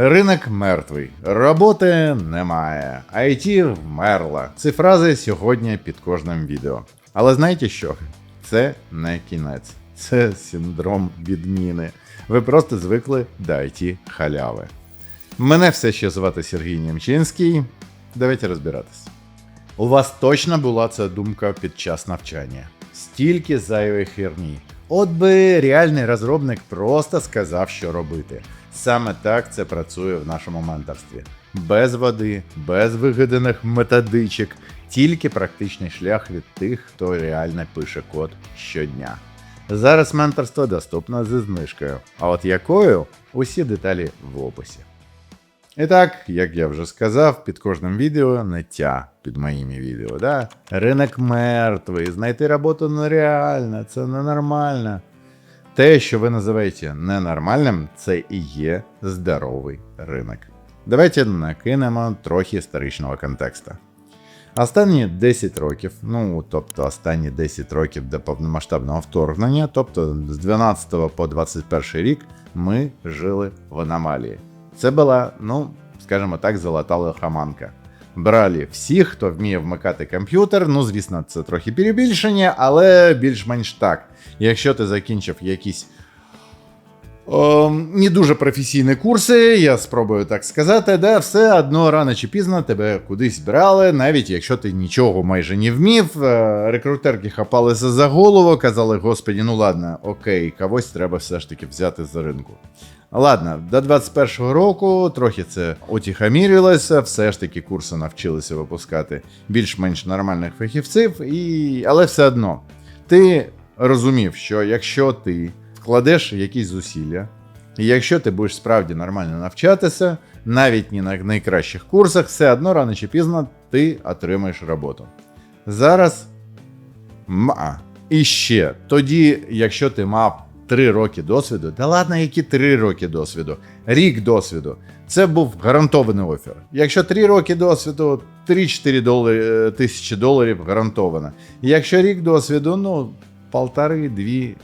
Ринок мертвий, роботи немає, IT вмерла. Ці фрази сьогодні під кожним відео. Але знаєте що? Це не кінець, це синдром відміни. Ви просто звикли до IT халяви. Мене все ще звати Сергій Німчинський. Давайте розбиратись. У вас точно була ця думка під час навчання. Стільки зайвої херні. От би реальний розробник просто сказав, що робити. Саме так це працює в нашому менторстві. Без води, без вигаданих методичок, тільки практичний шлях від тих, хто реально пише код щодня. Зараз менторство доступно зі знижкою. А от якою усі деталі в описі. І так, як я вже сказав, під кожним відео ниття під моїми відео. Да? Ринок мертвий, знайти роботу нереально, це ненормально. Те, що ви називаєте ненормальним, це і є здоровий ринок. Давайте накинемо трохи історичного контексту. Останні 10 років, ну тобто останні 10 років до повномасштабного вторгнення, тобто з 12 по 21 рік, ми жили в аномалії. Це була, ну, скажімо так, золота лихоманка. Брали всіх, хто вміє вмикати комп'ютер. Ну, звісно, це трохи перебільшення, але більш-менш так. Якщо ти закінчив якісь о, не дуже професійні курси, я спробую так сказати, де все одно рано чи пізно тебе кудись брали, навіть якщо ти нічого майже не вмів. Е, Рекрутерки хапалися за голову, казали, господі, ну ладно, окей, когось треба все ж таки взяти за ринку. Ладно, до 21-го року трохи це утихомірилося, все ж таки курси навчилися випускати більш-менш нормальних фахівців, і... але все одно ти розумів, що якщо ти вкладеш якісь зусилля, і якщо ти будеш справді нормально навчатися, навіть не на найкращих курсах, все одно рано чи пізно ти отримаєш роботу. Зараз ма. І ще тоді, якщо ти мав 3 роки досвіду, та ладно, які 3 роки досвіду, рік досвіду, це був гарантований офер. Якщо 3 роки досвіду, 3-4 долари, тисячі доларів гарантовано. Якщо рік досвіду, ну, полтори-дві,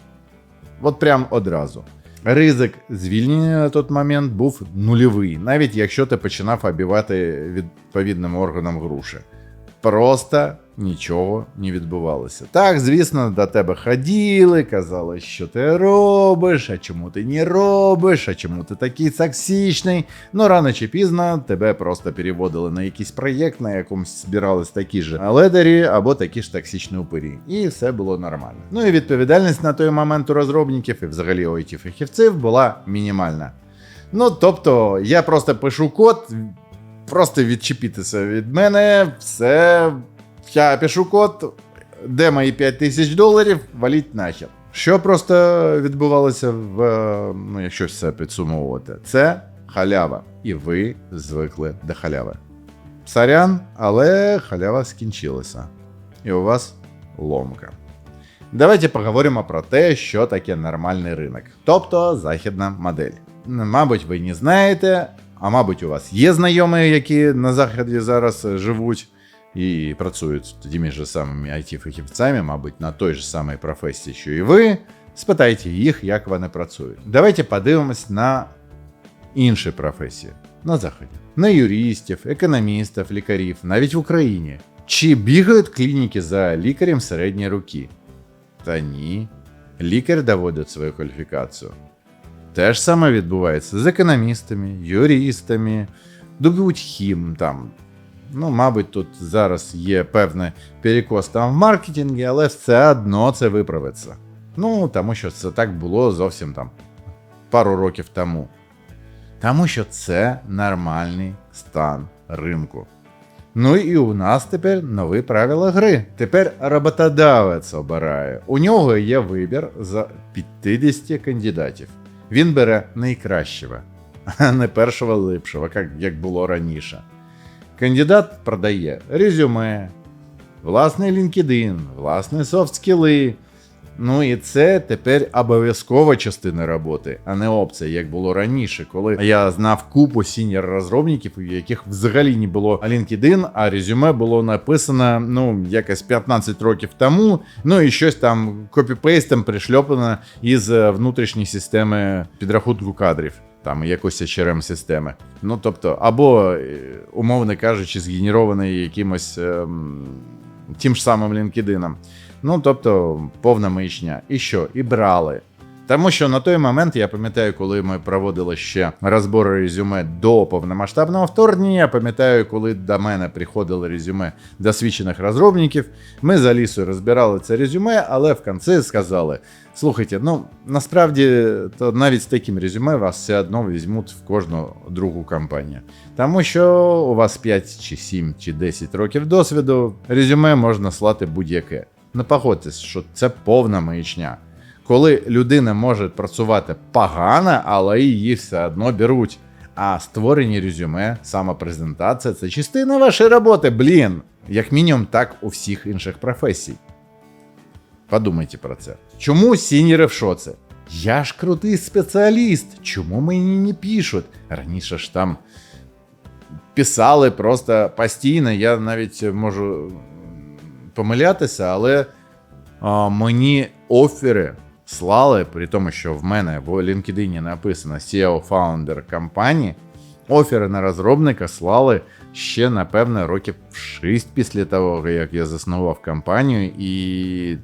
от прям одразу. Ризик звільнення на той момент був нульовий, навіть якщо ти починав обівати відповідним органам груші. Просто нічого не відбувалося. Так, звісно, до тебе ходили, казали, що ти робиш, а чому ти не робиш, а чому ти такий токсичний. Ну рано чи пізно тебе просто переводили на якийсь проєкт, на якомусь збирались такі ж ледері або такі ж токсичні упирі. І все було нормально. Ну і відповідальність на той момент у розробників і взагалі у it фахівців була мінімальна. Ну, тобто, я просто пишу код, просто відчепітися від мене, все. Я пишу код, де мої 5 тисяч доларів, валіть нахер. Що просто відбувалося в, ну, якщо все підсумовувати, це халява. І ви звикли до халяви. Сорян, але халява скінчилася. І у вас ломка. Давайте поговоримо про те, що таке нормальний ринок, тобто західна модель. Мабуть, ви не знаєте, а мабуть, у вас є знайомі, які на заході зараз живуть і працюють тими ж самими IT-фахівцями, мабуть, на той ж самій професії, що і ви. Спитайте їх, як вони працюють. Давайте подивимось на інші професії на заході, на юристів, економістів, лікарів, навіть в Україні. Чи бігають клініки за лікарем середньої руки? Та ні. Лікар доводить свою кваліфікацію. Те ж саме відбувається з економістами, юристами, добуть хім там. Ну, мабуть, тут зараз є певний перекос там в маркетингі, але все одно це виправиться. Ну, тому що це так було зовсім там пару років тому. Тому що це нормальний стан ринку. Ну і у нас тепер нові правила гри. Тепер роботодавець обирає. У нього є вибір за 50 кандидатів. Він бере найкращого, а не першого липшого, як було раніше. Кандидат продає резюме, власний LinkedIn, власні софт-скіли. Ну і це тепер обов'язкова частина роботи, а не опція, як було раніше, коли я знав купу сіньор розробників, у яких взагалі не було LinkedIn, а резюме було написано ну якось 15 років тому. Ну і щось там копіпейстом пришльоплено із внутрішньої системи підрахунку кадрів. Там якось hrm системи. Ну, тобто, або, е, умовно кажучи, згенерований якимось ем, тим ж самим LinkedIn. Ну, тобто, повна маячня. І що? І брали. Тому що на той момент я пам'ятаю, коли ми проводили ще розбори резюме до повномасштабного вторгнення. Я пам'ятаю, коли до мене приходили резюме досвідчених розробників. Ми за лісою розбирали це резюме, але в кінці сказали: слухайте, ну насправді то навіть з таким резюме вас все одно візьмуть в кожну другу компанію. Тому що у вас 5 чи 7 чи 10 років досвіду, резюме можна слати будь-яке. Не погодьтесь, що це повна маячня коли людина може працювати погано, але її все одно беруть. А створені резюме, самопрезентація це частина вашої роботи, блін. Як мінімум, так у всіх інших професій. Подумайте про це. Чому сіньори в шоці? Я ж крутий спеціаліст. Чому мені не пишуть? Раніше ж там писали просто постійно. Я навіть можу помилятися, але а, мені офери слали, при тому, що в мене в LinkedIn написано SEO Founder компанії, офери на розробника слали ще, напевно, років 6 після того, як я заснував компанію, і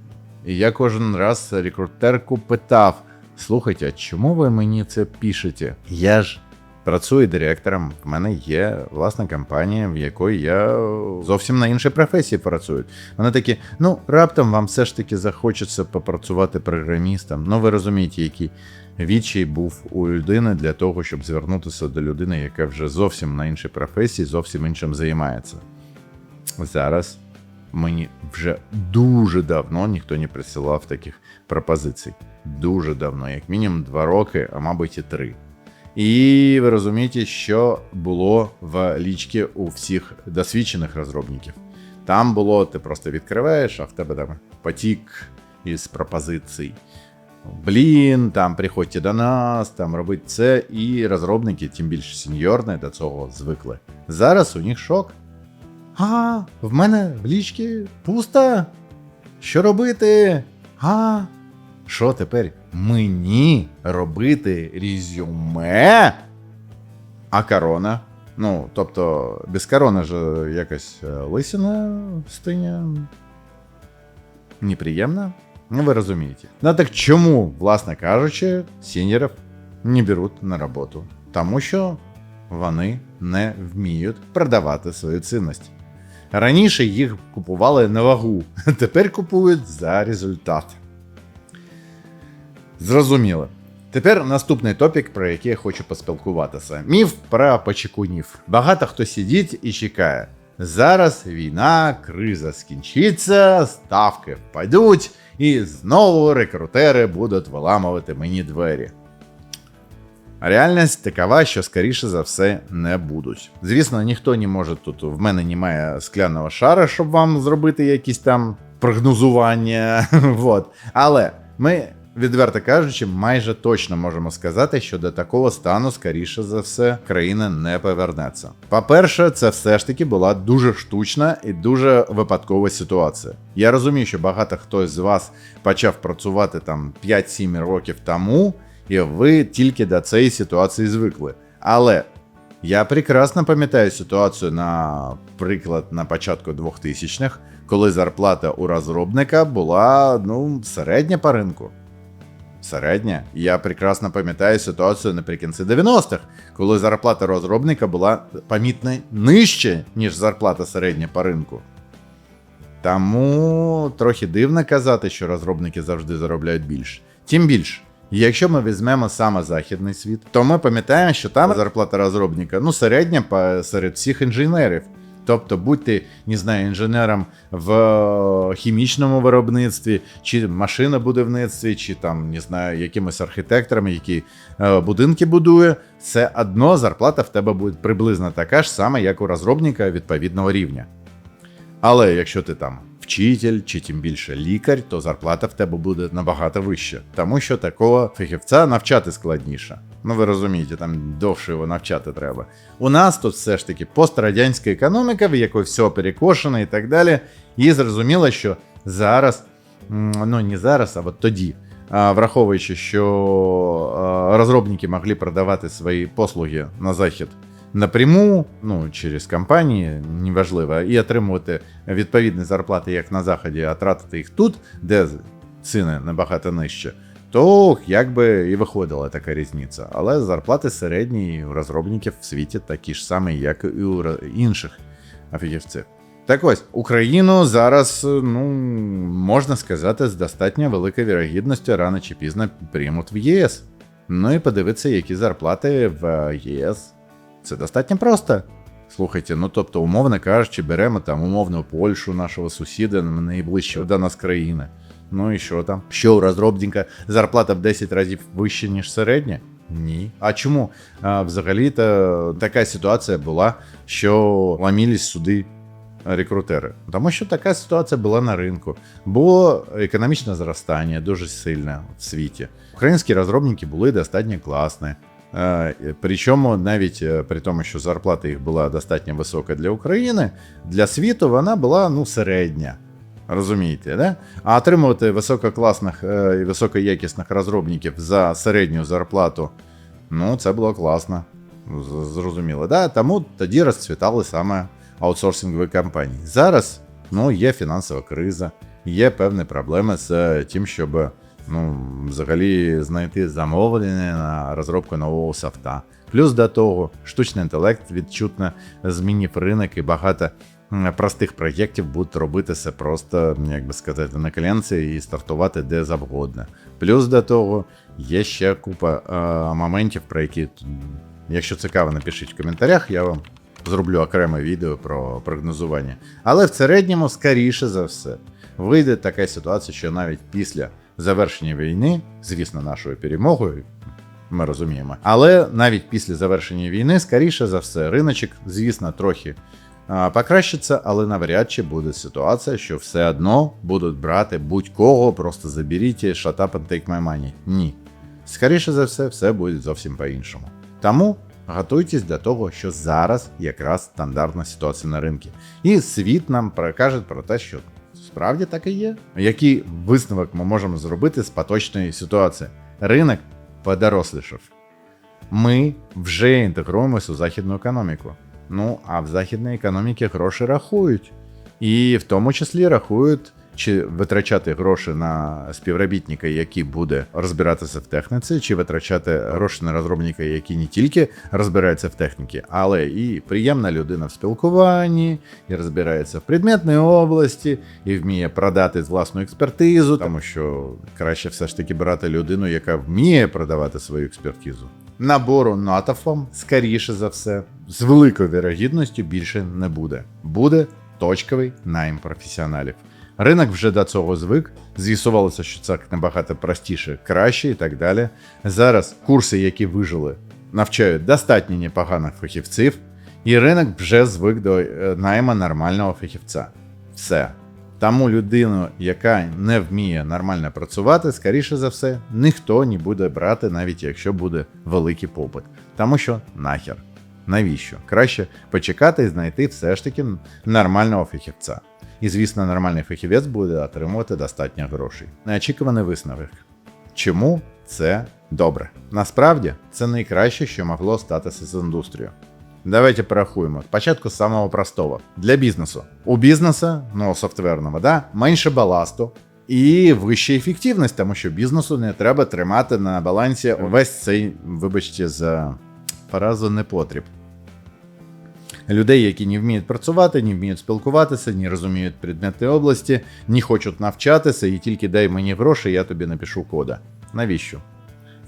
я кожен раз рекрутерку питав: слухайте, а чому ви мені це пишете? Я ж Працюю директором. В мене є власна компанія, в якої я зовсім на іншій професії працюю. Вони такі: ну раптом вам все ж таки захочеться попрацювати програмістом. Ну ви розумієте, який відчай був у людини для того, щоб звернутися до людини, яка вже зовсім на іншій професії, зовсім іншим займається. Зараз мені вже дуже давно ніхто не присилав таких пропозицій. Дуже давно, як мінімум два роки, а мабуть і три. І ви розумієте, що було в лічці у всіх досвідчених розробників. Там було, ти просто відкриваєш, а в тебе там потік із пропозицій. Блін, там приходьте до нас, там робить це. І розробники, тим більше сеньорні, до цього звикли. Зараз у них шок. А, в мене в лічці пусто. Що робити? А, що тепер? Мені робити резюме? А корона? Ну, тобто, без корони ж якась е, лисина стиня. Неприємна? Ну, ви розумієте. Ну так чому, власне кажучи, сіньорів не беруть на роботу? Тому що вони не вміють продавати свою цінність. Раніше їх купували на вагу, тепер купують за результат. Зрозуміло. Тепер наступний топік, про який я хочу поспілкуватися. Міф про почекунів. Багато хто сидить і чекає. Зараз війна, криза скінчиться, ставки впадуть, і знову рекрутери будуть виламувати мені двері. Реальність такова, що скоріше за все не будуть. Звісно, ніхто не може тут. В мене немає скляного шара, щоб вам зробити якісь там прогнозування. вот. Але ми Відверто кажучи, майже точно можемо сказати, що до такого стану, скоріше за все, країна не повернеться. По-перше, це все ж таки була дуже штучна і дуже випадкова ситуація. Я розумію, що багато хто з вас почав працювати там 5-7 років тому, і ви тільки до цієї ситуації звикли. Але я прекрасно пам'ятаю ситуацію, наприклад, на початку 2000-х, коли зарплата у розробника була ну середня по ринку середня. Я прекрасно пам'ятаю ситуацію наприкінці 90-х, коли зарплата розробника була помітно нижче, ніж зарплата середня по ринку. Тому трохи дивно казати, що розробники завжди заробляють більше. Тим більше, якщо ми візьмемо саме західний світ, то ми пам'ятаємо, що там зарплата розробника ну, середня серед всіх інженерів. Тобто будьте, не знаю, інженером в е, хімічному виробництві, чи машинобудівництві, чи там не знаю, якимось архітектором, які е, будинки будує, це одно зарплата в тебе буде приблизно така ж сама, як у розробника відповідного рівня. Але якщо ти там вчитель чи тим більше лікар, то зарплата в тебе буде набагато вища, тому що такого фахівця навчати складніше. Ну ви розумієте, там довше його навчати треба. У нас тут все ж таки пострадянська економіка, в якої все перекошено і так далі. І зрозуміло, що зараз, ну не зараз, а от тоді. враховуючи, що розробники могли продавати свої послуги на захід напряму, ну через компанії, неважливо, і отримувати відповідні зарплати як на заході, а тратити їх тут, де ціни набагато нижче. То якби і виходила така різниця. Але зарплати середні у розробників в світі такі ж самі, як і у інших фахівців. Так ось Україну зараз, ну можна сказати, з достатньо великою вірогідністю рано чи пізно приймуть в ЄС. Ну і подивитися, які зарплати в ЄС. Це достатньо просто. Слухайте, ну тобто, умовно кажучи, беремо там умовно Польщу, нашого сусіда, найближчого до нас країни. Ну і що там? Що у розробника зарплата в 10 разів вища, ніж середня? Ні. А чому? А, Взагалі-то така ситуація була, що ламілись суди рекрутери. Тому що така ситуація була на ринку. Було економічне зростання дуже сильне в світі. Українські розробники були достатньо класні. Причому навіть е, при тому, що зарплата їх була достатньо висока для України, для світу вона була ну середня. Розумієте, да? А отримувати висококласних е, і високоякісних розробників за середню зарплату, ну це було класно. Зрозуміло, да? Тому тоді розцвітали саме аутсорсингові компанії. Зараз ну, є фінансова криза, є певні проблеми з тим, щоб ну, взагалі знайти замовлення на розробку нового софта. Плюс до того, штучний інтелект відчутно змінив ринок і багато простих проєктів будуть робитися просто, як би сказати, на коленці і стартувати де завгодно. Плюс до того, є ще купа е, моментів, про які, якщо цікаво, напишіть в коментарях, я вам зроблю окреме відео про прогнозування. Але в середньому, скоріше за все, вийде така ситуація, що навіть після завершення війни, звісно, нашою перемогою. Ми розуміємо, але навіть після завершення війни, скоріше за все, риночок, звісно, трохи покращиться, але навряд чи буде ситуація, що все одно будуть брати будь-кого, просто заберіть shut up and take my money. Ні. Скоріше за все, все буде зовсім по-іншому. Тому готуйтесь до того, що зараз якраз стандартна ситуація на ринку. І світ нам прокаже про те, що справді так і є. Який висновок ми можемо зробити з поточної ситуації? Ринок подорослішав. Ми вже інтегруємося у західну економіку. Ну а в західній економіці гроші рахують, і в тому числі рахують. Чи витрачати гроші на співробітника, який буде розбиратися в техніці, чи витрачати гроші на розробника, який не тільки розбирається в техніці, але і приємна людина в спілкуванні, і розбирається в предметній області, і вміє продати власну експертизу, тому що краще все ж таки брати людину, яка вміє продавати свою експертизу. Набору натовпом, скоріше за все, з великою вірогідністю більше не буде. Буде точковий найм професіоналів. Ринок вже до цього звик. З'ясувалося, що це набагато простіше, краще і так далі. Зараз курси, які вижили, навчають достатньо непоганих фахівців, і ринок вже звик до е, найма нормального фахівця. Все. Тому людину, яка не вміє нормально працювати, скоріше за все, ніхто не буде брати, навіть якщо буде великий попит. Тому що нахер. Навіщо? Краще почекати і знайти все ж таки нормального фахівця. І, звісно, нормальний фахівець буде отримувати достатньо грошей. Неочікуваний висновок. Чому це добре? Насправді це найкраще, що могло статися з індустрією. Давайте порахуємо. Спочатку з самого простого. Для бізнесу. У бізнесу, ну софтверного, да, менше баласту і вища ефективність, тому що бізнесу не треба тримати на балансі весь цей, вибачте, за фразу непотріб людей, які не вміють працювати, не вміють спілкуватися, не розуміють предмети області, не хочуть навчатися, і тільки дай мені гроші, я тобі напишу кода. Навіщо?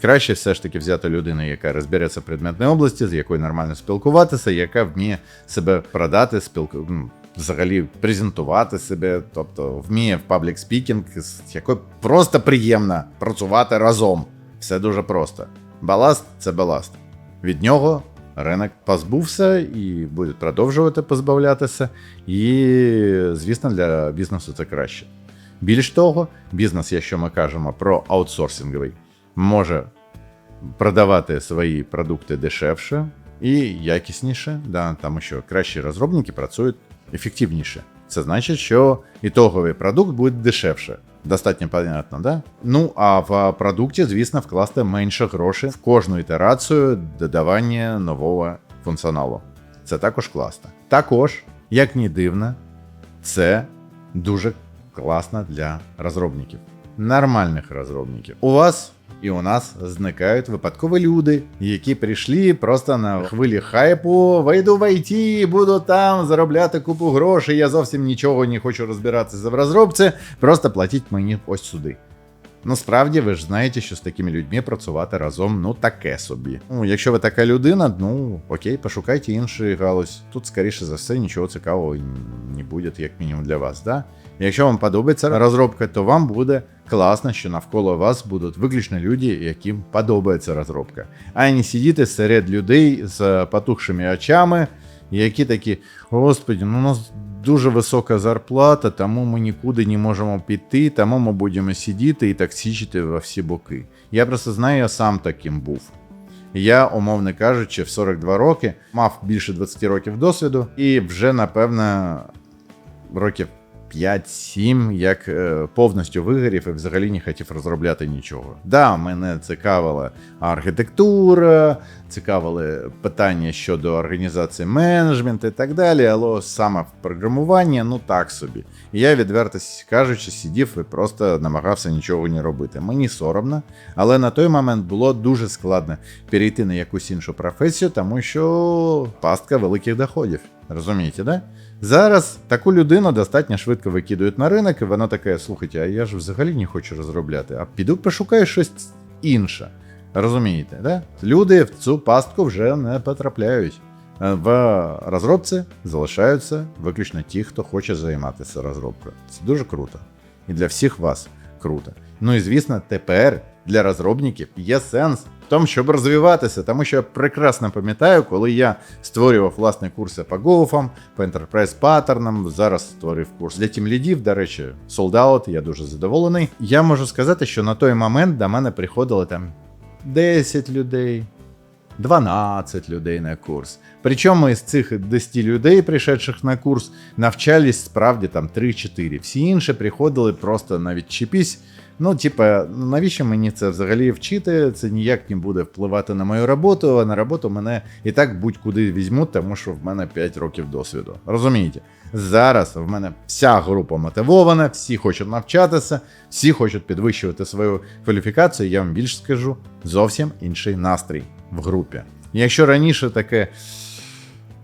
Краще все ж таки взяти людину, яка розбереться в предметній області, з якою нормально спілкуватися, яка вміє себе продати, спілку... Ну, взагалі презентувати себе, тобто вміє в паблік спікінг, з якою просто приємно працювати разом. Все дуже просто. Баласт це баласт. Від нього ринок позбувся і буде продовжувати позбавлятися. І, звісно, для бізнесу це краще. Більш того, бізнес, якщо ми кажемо про аутсорсинговий, може продавати свої продукти дешевше і якісніше, да, тому що кращі розробники працюють ефективніше. Це значить, що ітоговий продукт буде дешевше. Достатньо понятно, да? Ну а в продукті, звісно, вкласти менше грошей в кожну ітерацію додавання нового функціоналу. Це також класно. Також, як ні дивно, це дуже класно для розробників, нормальних розробників. У вас і у нас зникають випадкові люди, які прийшли просто на хвилі хайпу. Вийду в IT, буду там заробляти купу грошей. Я зовсім нічого не хочу розбиратися в розробці. Просто платіть мені ось сюди. Насправді ви ж знаєте, що з такими людьми працювати разом ну таке собі. Ну, якщо ви така людина, ну окей, пошукайте інший галузь. Тут, скоріше за все, нічого цікавого не буде, як мінімум для вас. Да? Якщо вам подобається розробка, то вам буде класно, що навколо вас будуть виключно люди, яким подобається розробка, а не сидіти серед людей з потухшими очами, які такі, господі, ну у нас дуже висока зарплата, тому ми нікуди не можемо піти, тому ми будемо сидіти і так січити во всі боки. Я просто знаю, я сам таким був. Я, умовно кажучи, в 42 роки мав більше 20 років досвіду, і вже, напевно, років 5-7, як е, повністю вигорів і взагалі не хотів розробляти нічого. Да, мене цікавила архітектура, цікавили питання щодо організації менеджменту і так далі, але саме в програмуванні, ну так собі. І я, відверто кажучи, сидів і просто намагався нічого не робити. Мені соромно, але на той момент було дуже складно перейти на якусь іншу професію, тому що пастка великих доходів. Розумієте, да? Зараз таку людину достатньо швидко викидують на ринок, і вона така: слухайте, а я ж взагалі не хочу розробляти, а піду пошукаю щось інше. Розумієте, да? Люди в цю пастку вже не потрапляють. Е, в розробці залишаються виключно ті, хто хоче займатися розробкою. Це дуже круто. І для всіх вас круто. Ну і звісно, тепер для розробників є сенс в тому, щоб розвиватися, тому що я прекрасно пам'ятаю, коли я створював власні курси по гоуфам, по enterprise паттернам. Зараз створив курс для тімлідів, до речі, out, я дуже задоволений. Я можу сказати, що на той момент до мене приходили там 10 людей. 12 людей на курс. Причому із цих 10 людей, прийшедших на курс, навчались справді там 3-4. Всі інші приходили просто навіть чіпісь. Ну, типа, навіщо мені це взагалі вчити? Це ніяк не буде впливати на мою роботу, а на роботу мене і так будь-куди візьмуть, тому що в мене 5 років досвіду. Розумієте? Зараз в мене вся група мотивована, всі хочуть навчатися, всі хочуть підвищувати свою кваліфікацію. Я вам більше скажу зовсім інший настрій в групі. Якщо раніше таке.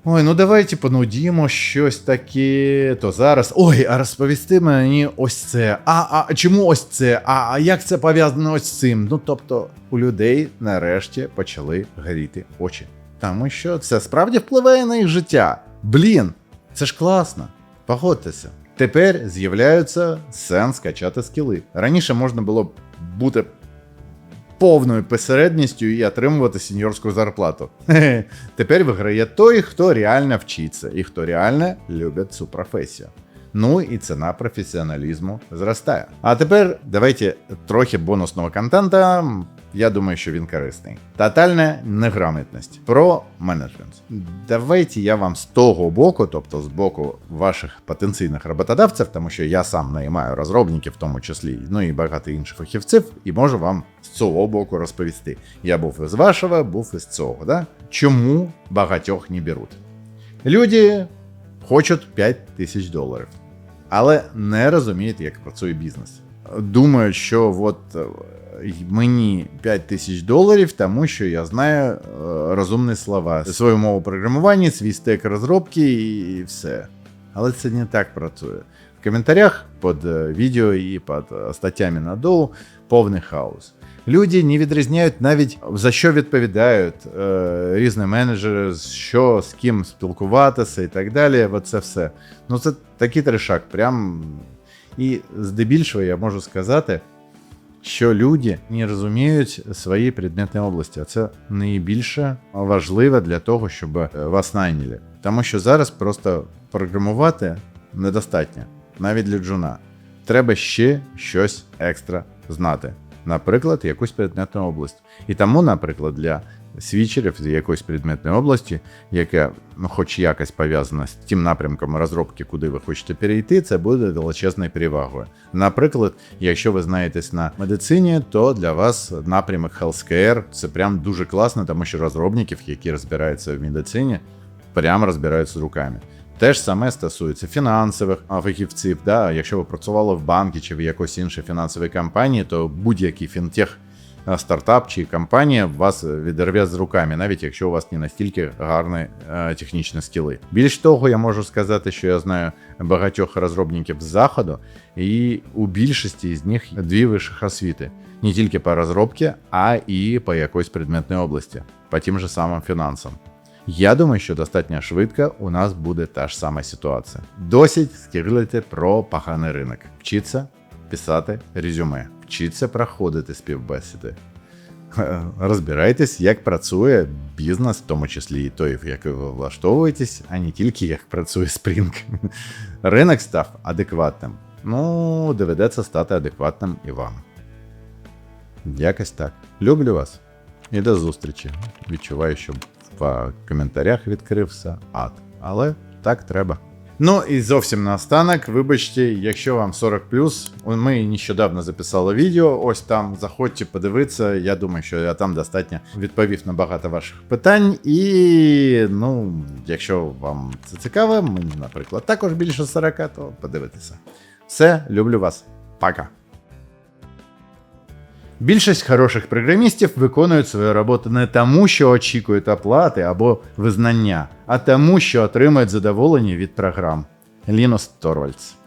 Ой, ну давайте понудімо щось таке, то зараз. Ой, а розповісти мені ось це. А а чому ось це? А а як це пов'язано ось з цим? Ну тобто у людей нарешті почали горіти очі. Тому що це справді впливає на їх життя. Блін, це ж класно. Погодьтеся. Тепер з'являється сенс качати скіли. Раніше можна було бути повною посередністю і отримувати сеньорську зарплату. Тепер виграє той, хто реально вчиться і хто реально любить цю професію. Ну і ціна професіоналізму зростає. А тепер давайте трохи бонусного контента. Я думаю, що він корисний. Тотальна неграмотність про менеджмент. Давайте я вам з того боку, тобто з боку ваших потенційних роботодавців, тому що я сам наймаю розробників, в тому числі, ну і багато інших фахівців, і можу вам з цього боку розповісти. Я був із вашого, був із цього. Да? Чому багатьох не беруть? Люди хочуть 5 тисяч доларів, але не розуміють, як працює бізнес. Думають, що от мені 5 тисяч доларів, тому що я знаю е, розумні слова, свою мову програмування, свій стек розробки і все. Але це не так працює. В коментарях під е, відео і під статтями на доу повний хаос. Люди не відрізняють навіть за що відповідають е, різні менеджери, що з ким спілкуватися і так далі. Оце все. Ну це такий трешак. Прям і здебільшого я можу сказати, що люди не розуміють свої предметні області. А це найбільше важливе для того, щоб е, вас найняли. Тому що зараз просто програмувати недостатньо, навіть для джуна. Треба ще щось екстра знати наприклад, якусь предметну область. І тому, наприклад, для свічерів з якоїсь предметної області, яка ну, хоч якось пов'язана з тим напрямком розробки, куди ви хочете перейти, це буде величезною перевагою. Наприклад, якщо ви знаєтесь на медицині, то для вас напрямок healthcare – це прям дуже класно, тому що розробників, які розбираються в медицині, прямо розбираються з руками. Те ж саме стосується фінансових фахівців. Да? Якщо ви працювали в банку чи в якоїсь іншій фінансовій компанії, то будь-який фінтех стартап чи компанія вас відерве з руками, навіть якщо у вас не настільки гарні е, технічні скіли. Більш того, я можу сказати, що я знаю багатьох розробників з заходу, і у більшості з них дві вищих освіти. Не тільки по розробці, а і по якоїсь предметній області, по тим же самим фінансам. Я думаю, що достатньо швидко у нас буде та ж сама ситуація. Досить скиглити про поганий ринок. Вчіться писати резюме, вчіться проходити співбесіди. Розбирайтесь, як працює бізнес, в тому числі і той, в який ви влаштовуєтесь, а не тільки як працює Spring. Ринок став адекватним. Ну, доведеться стати адекватним і вам. Якось так. Люблю вас. І до зустрічі. Відчуваю, що в коментарях відкрився ад. Але так треба. Ну і зовсім наостанок, вибачте, якщо вам 40 ми нещодавно записали відео. Ось там заходьте подивитися. Я думаю, що я там достатньо відповів на багато ваших питань. І ну, якщо вам це цікаво, мені, наприклад, також більше 40, то подивитися. Все, люблю вас. Пока. Більшість хороших програмістів виконують свою роботу не тому, що очікують оплати або визнання, а тому, що отримують задоволення від програм. Лінус Торвальдс